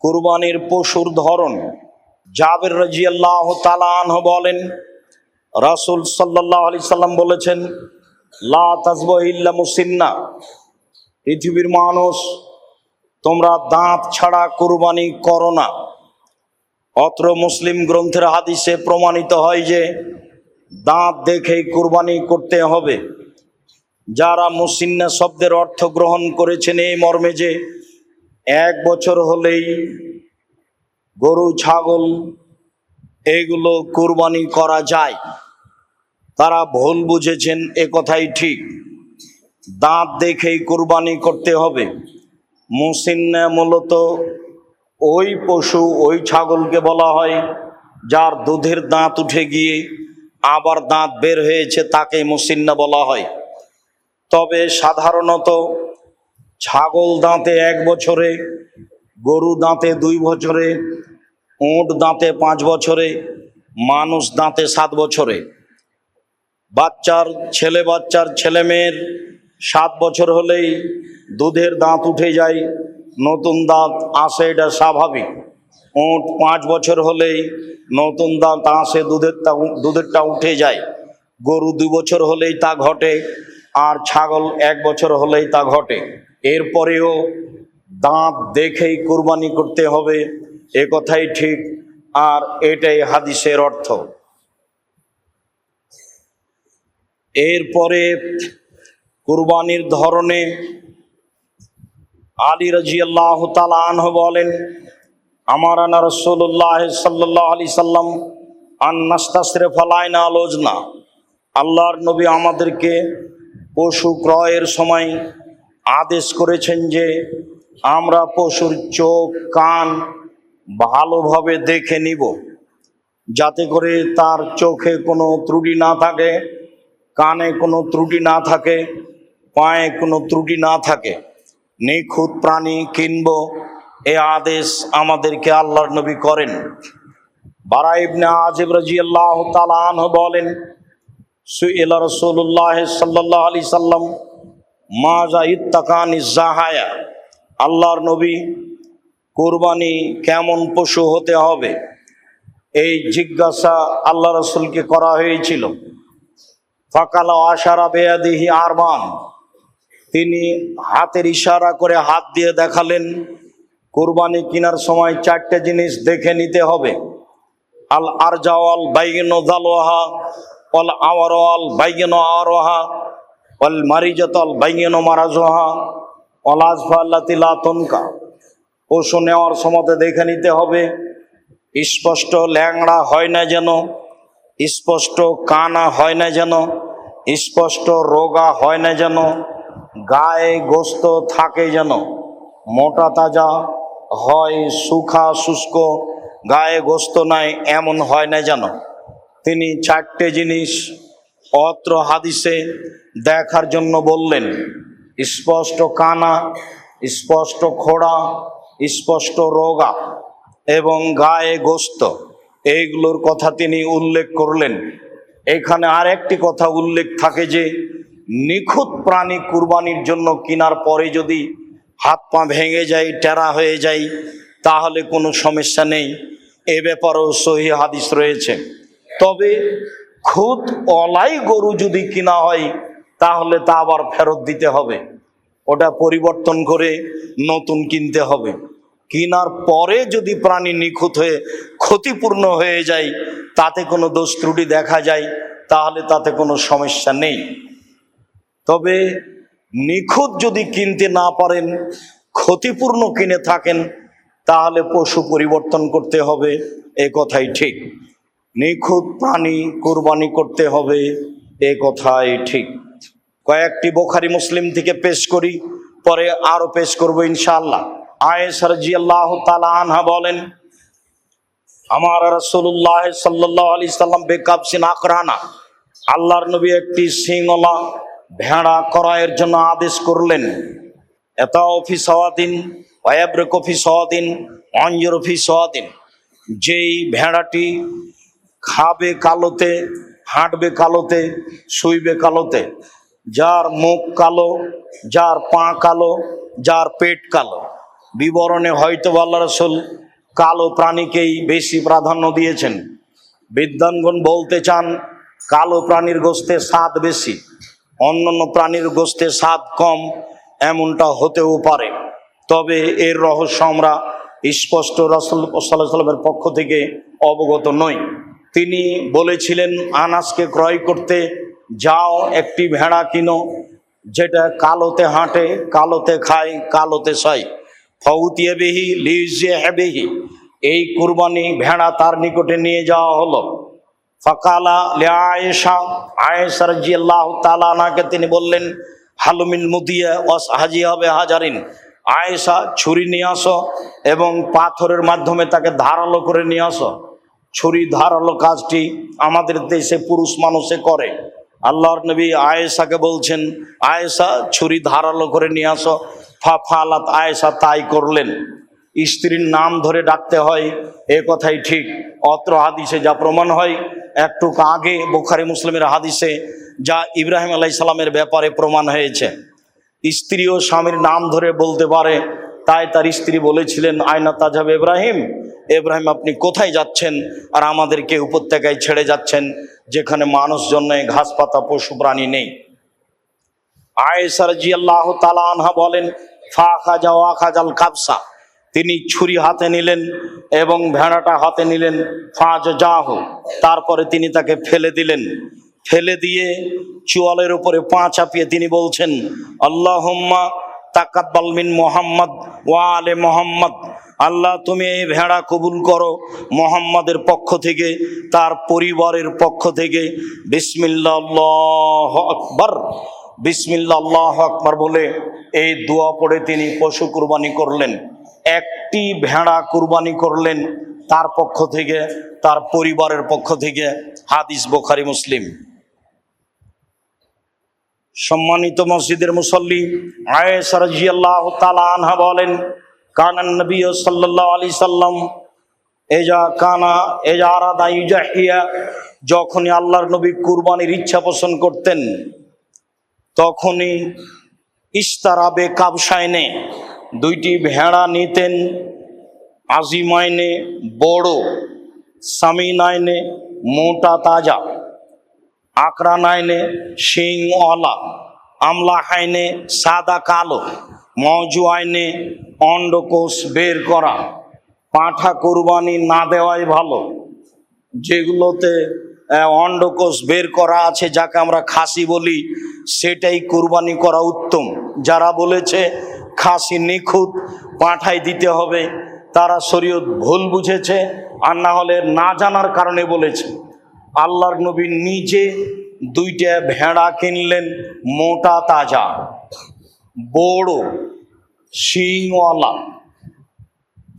কুরবানির পশুর ধরন। জাবের রাজিয়াল্লাহ তালাহ বলেন, রাসুল সাল্লাহ আলি সাল্লাম বলেছেন, লা মুসিন্না। পৃথিবীর মানুষ, তোমরা দাঁত ছাড়া কুরবানি করো না। অত্র মুসলিম গ্রন্থের হাদিসে প্রমাণিত হয় যে, দাঁত দেখেই কুরবানি করতে হবে। যারা মুসিন্না শব্দের অর্থ গ্রহণ করেছেন এই মর্মে যে এক বছর হলেই গরু, ছাগল, এগুলো কুরবানি করা যায়। তারা ভুল বুঝেছেন, এ কথাই ঠিক। দাঁত দেখেই কুরবানি করতে হবে। মুসিন্না মূলত ওই পশু, ওই ছাগলকে বলা হয়, যার দুধের দাঁত উঠে গিয়ে আবার দাঁত বের হয়েছে, তাকে মুসিন্না বলা হয়। তবে সাধারণত ছাগল দাঁতে এক বছরে, গরু দাঁতে দুই বছরে, উঁট দাঁতে পাঁচ বছরে, মানুষ দাঁতে সাত বছরে। বাচ্চার ছেলে বাচ্চার ছেলে মেয়ের সাত বছর হলেই দুধের দাঁত উঠে যায়, নতুন দাঁত আসে এটা স্বাভাবিক। উঁট পাঁচ বছর হলেই নতুন দাঁত আসে দুধেরটা দুধেরটা উঠে যায়। গরু দু বছর হলেই তা ঘটে, আর ছাগল এক বছর হলেই তা ঘটে। এরপরেও দাঁত দেখেই কুরবানি করতে হবে, এ কথাই ঠিক। আর এটাই হাদিসের অর্থ। এরপরে কুরবানির ধরনে আলী রাজি আল্লাহ তালাহ বলেন, আমার আনা রসুল্লাহ সাল্লাহ আলি সাল্লাম আন্নাস্তাসরে ফলায়না আলোচনা আল্লাহর নবী আমাদেরকে পশু ক্রয়ের সময় আদেশ করেছেন যে আমরা পশুর চোখ, কান ভালোভাবে দেখে নিব, যাতে করে তার চোখে কোনো ত্রুটি না থাকে, কানে কোনো ত্রুটি না থাকে, পায়ে কোনো ত্রুটি না থাকে। নিখুঁত প্রাণী কিনব, এ আদেশ আমাদেরকে আল্লাহর নবী করেন। বারা ইবনে আজিব রাজি আল্লাহ তালান বলেন, সুইলা রসুল্লাহ সাল্লাহ আলি সাল্লাম মাজা ইত্তাকান ইজাহায়া আল্লাহর নবী কোরবানি কেমন পশু হতে হবে? এই জিজ্ঞাসা আল্লাহ রসুলকে করা হয়েছিল। ফাকালা আশারা বেয়াদিহি আরমান, তিনি হাতের ইশারা করে হাত দিয়ে দেখালেন, কোরবানি কেনার সময় চারটে জিনিস দেখে নিতে হবে। আল আরজাওয়াল বাইগেন জালোহা অল আওয়ারওয়াল বাইগেন আরোহা অল মারাজোহা অল আল্লাহ তিলা তনকা। পশু নেওয়ার সময় দেখে নিতে হবে, স্পষ্ট ল্যাংড়া হয় না যেন, স্পষ্ট কানা হয় না যেন, স্পষ্ট রোগা হয় না যেন, গায়ে গোস্ত থাকে যেন, মোটা তাজা হয়, সুখা শুষ্ক, গায়ে গোস্ত নাই, এমন হয় না যেন। তিনি চারটে জিনিস অত্র হাদিসে দেখার জন্য বললেন, স্পষ্ট কানা, স্পষ্ট খোড়া, স্পষ্ট রোগা এবং গায়ে গোস্ত। এইগুলোর কথা তিনি উল্লেখ করলেন। এখানে আর একটি কথা উল্লেখ থাকে যে, নিখুঁত প্রাণী কুরবানির জন্য কেনার পরে যদি হাত পা ভেঙে যায়, টেরা হয়ে যায়, তাহলে কোনো সমস্যা নেই। এ ব্যাপারেও সহি হাদিস রয়েছে। তবে খুদ অলাই গরু যদি কিনা হয়, তাহলে তা আবার ফেরত দিতে হবে। ওটা পরিবর্তন করে নতুন কিনতে হবে। কেনার পরে যদি প্রাণী নিখুঁত হয়ে ক্ষতিপূর্ণ হয়ে যায়, তাতে কোনো দোষ ত্রুটি দেখা যায়, তাহলে তাতে কোনো সমস্যা নেই। তবে নিখুঁত যদি কিনতে না পারেন, ক্ষতিপূর্ণ কিনে থাকেন, তাহলে পশু পরিবর্তন করতে হবে, এ কথাই ঠিক। নিখুঁত প্রাণী কোরবানি করতে হবে, এ কথাই ঠিক। কয়েকটি বোখারি মুসলিম থেকে পেশ করি, পরে আরও পেশ করব ইনশাআল্লাহ। আয়েসার জি আল্লাহ তালা আনহা বলেন, আমার রসুল্লাহ সাল্লাহ আলি সাল্লাম বেকাবসিন আকরানা আল্লাহর নবী একটি সিংওয়ালা ভেড়া করায়ের জন্য আদেশ করলেন এত অফিস হওয়াদিন অয়াব্রেক অফিস হওয়াদিন অঞ্জর অফিস হওয়াদিন যেই ভেড়াটি খাবে কালোতে, হাঁটবে কালোতে, শুইবে কালোতে। যার মুখ কালো, যার পা কালো, যার পেট কালো। বিবরণে হয়তো আল্লাহ রসুল কালো প্রাণীকেই বেশি প্রাধান্য দিয়েছেন। বিদ্যানগণ বলতে চান, কালো প্রাণীর গোস্তে স্বাদ বেশি, অন্যান্য প্রাণীর গোস্তে স্বাদ কম, এমনটা হতেও পারে। তবে এর রহস্য আমরা স্পষ্ট রসুল সাল্লামের পক্ষ থেকে অবগত নই। তিনি বলেছিলেন আনাসকে ক্রয় করতে যাও, একটি ভেড়া কিনো, যেটা কালোতে হাঁটে, কালোতে খায়, কালোতে সয় ফৌতিয়ে বেহি লিজে হেবেহি এই কুরবানি ভেড়া তার নিকটে নিয়ে যাওয়া হলো। ফকালা লে আয়েশা আয়েশা রাজি আল্লাহ তালানাকে তিনি বললেন হালুমিন মুদিয়া ওয়াস হাজি হবে হাজারিন। আয়েশা, ছুরি নিয়ে আসো এবং পাথরের মাধ্যমে তাকে ধারালো করে নিয়ে আসো। ছুরি ধারালো কাজটি আমাদের দেশে পুরুষ মানুষে করে। আল্লাহর নবী আয়েশাকে বলছেন, আয়েশা, ছুরি ধারালো করে নিয়ে আসো। ফা ফালাত আয়েশা তাই করলেন। স্ত্রীর নাম ধরে ডাকতে হয়, এ কথাই ঠিক। অত্র হাদিসে যা প্রমাণ হয় একটু আগে বোখারি মুসলিমের হাদিসে যা ইব্রাহিম আলাই সালামের ব্যাপারে প্রমাণ হয়েছে। স্ত্রী ও স্বামীর নাম ধরে বলতে পারে, তাই তার স্ত্রী বলেছিলেন, আয়না তাজাব ইব্রাহিম। ইব্রাহিম আপনি কোথায় যাচ্ছেন? আর আমাদেরকে উপত্যকায় ছেড়ে যাচ্ছেন, যেখানে মানুষ জন্য ঘাস পাতা পশু প্রাণী নেই। আয়েসার জি আল্লাহ তালা আনহা বলেন ফা খাজা ওয়া খাজাল কাবসা। তিনি ছুরি হাতে নিলেন এবং ভেড়াটা হাতে নিলেন ফাঁজ যাহ তারপরে তিনি তাকে ফেলে দিলেন। ফেলে দিয়ে চুয়ালের উপরে পা চাপিয়ে তিনি বলছেন, আল্লাহম্মা তাকাব্বাল মিন মোহাম্মদ ওয়া আলে মোহাম্মদ। আল্লাহ তুমি এই ভেড়া কবুল করো মোহাম্মদের পক্ষ থেকে, তার পরিবারের পক্ষ থেকে। বিসমিল্লাহ আকবর। বিসমিল্লা আল্লাহ আকবর বলে এই দোয়া পড়ে তিনি পশু কুরবানি করলেন। একটি ভেড়া কুরবানি করলেন তার পক্ষ থেকে, তার পরিবারের পক্ষ থেকে, হাদিস বোখারি, মুসলিম। সম্মানিত মসজিদের মুসল্লি আয়েশা রাজিয়াল্লাহ তালা আনহা বলেন কানান নবী সাল্লাল্লাহু আলাইহি সাল্লাম, এজা কানা, এজা আরাদা ইউজাহিয়া, যখনই আল্লাহর নবী কুরবানির ইচ্ছা পোষণ করতেন, তখনই ইস্তারাবে কাবসায়নে দুইটি ভেড়া নিতেন, আজিমাইনে বড়, সামিনাইনে মোটা তাজা আকরা নাইনে শিংওয়ালা আমলা হাইনে সাদা কালো। মজু আইনে অন্ডকোষ বের করা। পাঁঠা কোরবানি না দেওয়াই ভালো। যেগুলোতে অন্ডকোষ বের করা আছে, যাকে আমরা খাসি বলি, সেটাই কোরবানি করা উত্তম। যারা বলেছে, খাসি নিখুঁত পাঁঠাই দিতে হবে, তারা শরীয়ত ভুল বুঝেছে, আর না হলে না জানার কারণে বলেছে। আল্লাহর নবী নিজে দুইটা ভেড়া কিনলেন, মোটা, তাজা। বড়, শিংওয়ালা,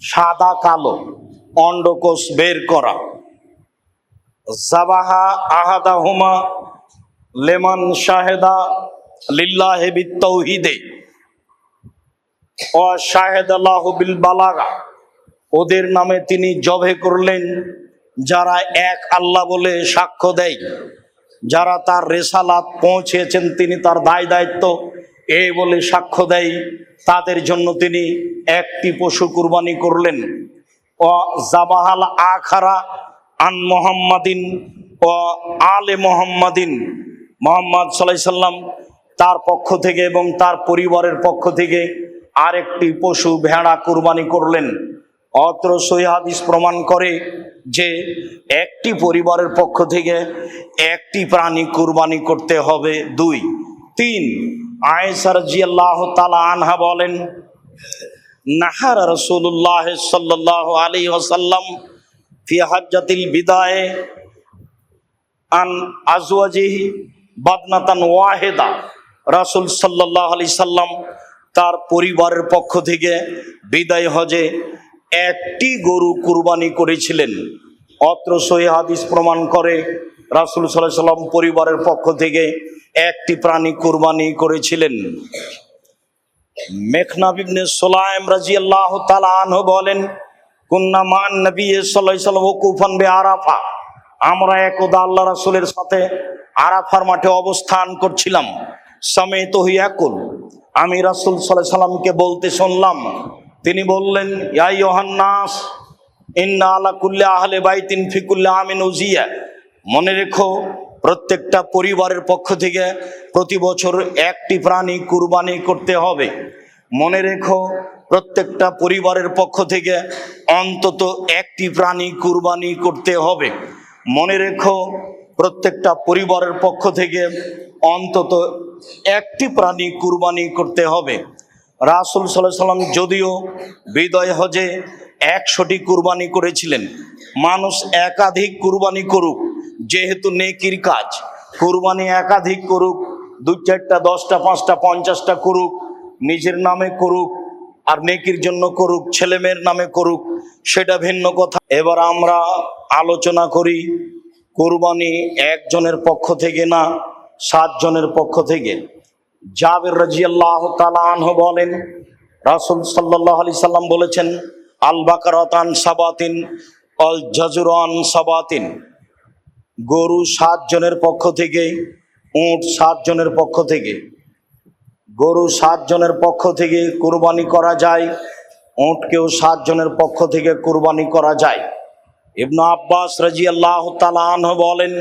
সাদা, কালো, অন্ডকোষ বের করা। জাবাহা আহাদা হুমা লেমান শাহেদা লিল্লাহে বিত্তৌহিদে। ও শাহেদ আল্লাহ বিল বালাগা ওদের নামে তিনি জবে করলেন, যারা এক আল্লাহ বলে সাক্ষ্য দেয়। যারা তার রেসালাত পৌঁছেছেন, তিনি তার দায় দায়িত্ব এ বলে সাক্ষ্য দেয়, তাদের জন্য তিনি একটি পশু কুরবানি করলেন। ও জাবাহাল আখারা আন মোহাম্মদিন ও আলে মোহাম্মদিন। মোহাম্মদ সাল্লাহ সাল্লাম তার পক্ষ থেকে এবং তার পরিবারের পক্ষ থেকে আরেকটি পশু ভেড়া কুরবানি করলেন। অত্র সহি হাদিস প্রমাণ করে যে একটি পরিবারের পক্ষ থেকে একটি প্রাণী কুরবানি করতে হবে। দুই, তিন আয়েসার জিয়াল্লাহ তালা আনহা বলেন, নাহার রসুল্লাহ সাল্লাহ আলী ওসাল্লাম ফি হাজ্জাতিল বিদায়ে আন আজওয়াজিহি বাদনাতান ওয়াহেদা। রাসুল সাল্লাহ আলি সাল্লাম তার পরিবারের পক্ষ থেকে বিদায় হজে একটি গরু কুরবানি করেছিলেন। অত্র সহি হাদিস প্রমাণ করে রাসুল সাল্লাহ সাল্লাম পরিবারের পক্ষ থেকে একটি প্রাণী কুরবানি করেছিলেন। মেঘনাব ইবনে সোলাইম রাজিয়াল্লাহ তাআলা আনহু বলেন, কুন্না মান নবী সাল্লাম ওকুফান বে আরাফা আমরা একদা আল্লাহ রাসূলের সাথে আরাফার মাঠে অবস্থান করছিলাম। সমেত হইয়াকুল আমি রাসূল আলাইহি সাল্লামকে বলতে শুনলাম। তিনি বললেন ইয়াই ইয়োহান্নাস ইন্না আলা কুল্লে আহলে বাইতিন ফিকুল্লে আমিন উজিয়া। মনে রেখো প্রত্যেকটা পরিবারের পক্ষ থেকে প্রতি বছর একটি প্রাণী কুরবানি করতে হবে। মনে রেখো, প্রত্যেকটা পরিবারের পক্ষ থেকে অন্তত একটি প্রাণী কুরবানি করতে হবে। মনে রেখো, প্রত্যেকটা পরিবারের পক্ষ থেকে অন্তত একটি প্রাণী কুরবানি করতে হবে। রাসুল সাল্লাহ সাল্লাম যদিও বিদয় হজে একশোটি কুরবানি করেছিলেন, মানুষ একাধিক কুরবানি করুক যেহেতু নেকির কাজ, কুরবানি একাধিক করুক দু চারটা, দশটা, পাঁচটা, পঞ্চাশটা করুক, নিজের নামে করুক আর নেকির জন্য করুক, ছেলে মেয়ের নামে করুক, সেটা ভিন্ন কথা। এবার আমরা আলোচনা করি কুরবানি একজনের পক্ষ থেকে না সাতজনের পক্ষ থেকে। জাবের রাজিয়াল্লাহ তালাহ বলেন, রাসুল সাল্লাহ আলি সাল্লাম বলেছেন, আল বাকারতান সাবাতিন, অল জাজুরান সাবাতিন। গরু সাতজনের পক্ষ থেকে, উট সাতজনের পক্ষ থেকে। গরু সাতজনের পক্ষ থেকে কুরবানি করা যায় উটকেও সাতজনের পক্ষ থেকে কুরবানি করা যায়। ইবনু আব্বাস রাজি আল্লাহ তালাহ বলেন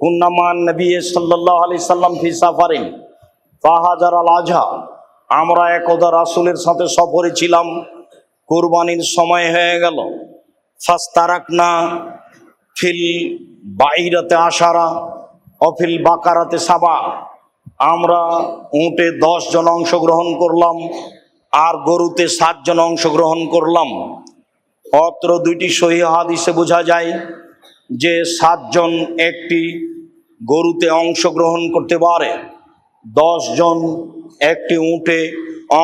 কুন্নামান নবী সাল্লাহ আলি সাল্লাম ফি সাফারিন ফাহাজার আল আজহা। আমরা একদা রাসুলের সাথে সফরে ছিলাম, কুরবানির সময় হয়ে গেল। ফাস্তারাক না ফিল বাইরাতে আশারা অফিল বাকারাতে সাবা। আমরা উঁটে দশ জন অংশগ্রহণ করলাম, আর গরুতে সাতজন অংশগ্রহণ করলাম। অত্র দুইটি সহি হাদিসে বোঝা যায় যে সাতজন একটি গরুতে অংশগ্রহণ করতে পারে জন একটি উঁটে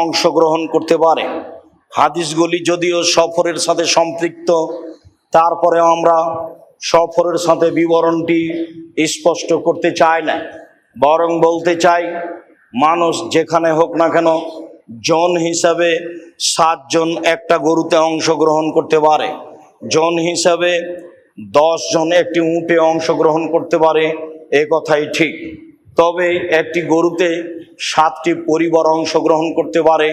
অংশগ্রহণ করতে পারে। হাদিসগুলি যদিও সফরের সাথে সম্পৃক্ত তারপরে আমরা সফরের সাথে বিবরণটি স্পষ্ট করতে চায় না। বরং বলতে চাই, মানুষ যেখানে হোক না কেন, জন হিসাবে সাতজন একটা গরুতে অংশগ্রহণ করতে পারে। জন হিসাবে জন একটি উঁটে অংশগ্রহণ করতে পারে, এ কথাই ঠিক। তবে একটি গরুতে সাতটি পরিবার অংশগ্রহণ করতে পারে,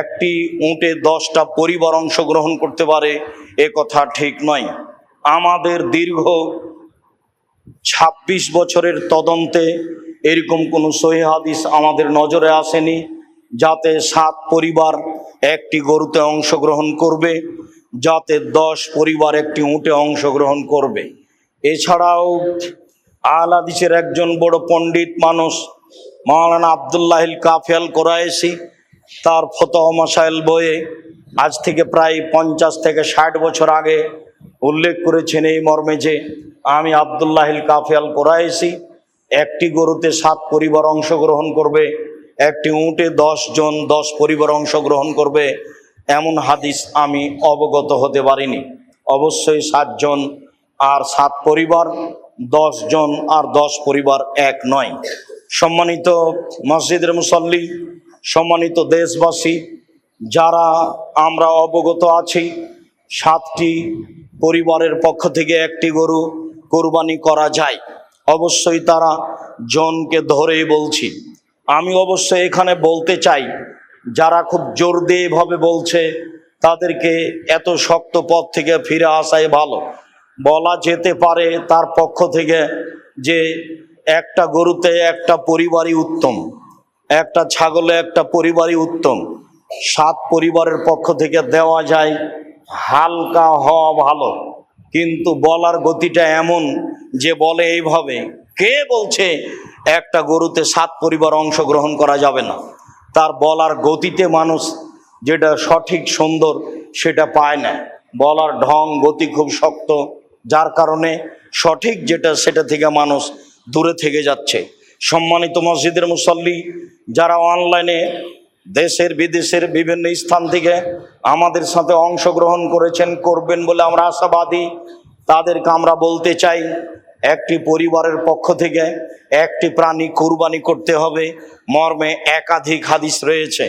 একটি উঁটে দশটা পরিবার অংশগ্রহণ করতে পারে, এ কথা ঠিক নয়। আমাদের দীর্ঘ ২৬ বছরের তদন্তে এরকম কোনো সহি হাদিস আমাদের নজরে আসেনি, যাতে সাত পরিবার একটি গরুতে অংশগ্রহণ করবে, যাতে দশ পরিবার একটি উঁটে অংশগ্রহণ করবে। এছাড়াও আলাদিসের একজন বড় পণ্ডিত মানুষ, মাওলানা আবদুল্লাহিল কাফিয়াল কোরায়েসি তার ফতহ মাসাইল বইয়ে আজ থেকে প্রায় পঞ্চাশ থেকে ষাট বছর আগে উল্লেখ করেছেন এই মর্মে যে আমি আবদুল্লাহিল কাফিয়াল কোরায়েসি একটি গরুতে সাত পরিবার অংশগ্রহণ করবে, একটি উঁটে দশ জন দশ পরিবার অংশগ্রহণ করবে, এমন হাদিস আমি অবগত হতে পারিনি। অবশ্যই সাতজন আর সাত পরিবার, দশ জন আর দশ পরিবার এক নয়। সম্মানিত মসজিদের মুসল্লি, সম্মানিত দেশবাসী, যারা আমরা অবগত আছি সাতটি পরিবারের পক্ষ থেকে একটি গরু কোরবানি করা যায়। অবশ্যই তারা জনকে ধরেই বলছি। আমি অবশ্যই এখানে বলতে চাই, যারা খুব জোর দিয়ে ভাবে বলছে, তাদেরকে এত শক্ত পথ থেকে ফিরে আসাই ভালো। বলা যেতে পারে তার পক্ষ থেকে যে একটা গরুতে একটা পরিবারই উত্তম, একটা ছাগলে একটা পরিবারই উত্তম। সাত পরিবারের পক্ষ থেকে দেওয়া যায় হালকা হওয়া ভালো, কিন্তু বলার গতিটা এমন যে বলে এইভাবে, কে বলছে একটা গরুতে সাত পরিবার অংশগ্রহণ করা যাবে না? তার বলার গতিতে মানুষ যেটা সঠিক সুন্দর সেটা পায় না। বলার ঢং, গতি খুব শক্ত, যার কারণে সঠিক যেটা সেটা থেকে মানুষ দূরে থেকে যাচ্ছে। সম্মানিত মসজিদের মুসল্লি, যারা অনলাইনে দেশের, বিদেশের বিভিন্ন স্থান থেকে আমাদের সাথে অংশগ্রহণ করেছেন, করবেন বলে আমরা আশাবাদী। তাদেরকে আমরা বলতে চাই, একটি পরিবারের পক্ষ থেকে একটি প্রাণী কুরবানি করতে হবে। মর্মে একাধিক হাদিস রয়েছে।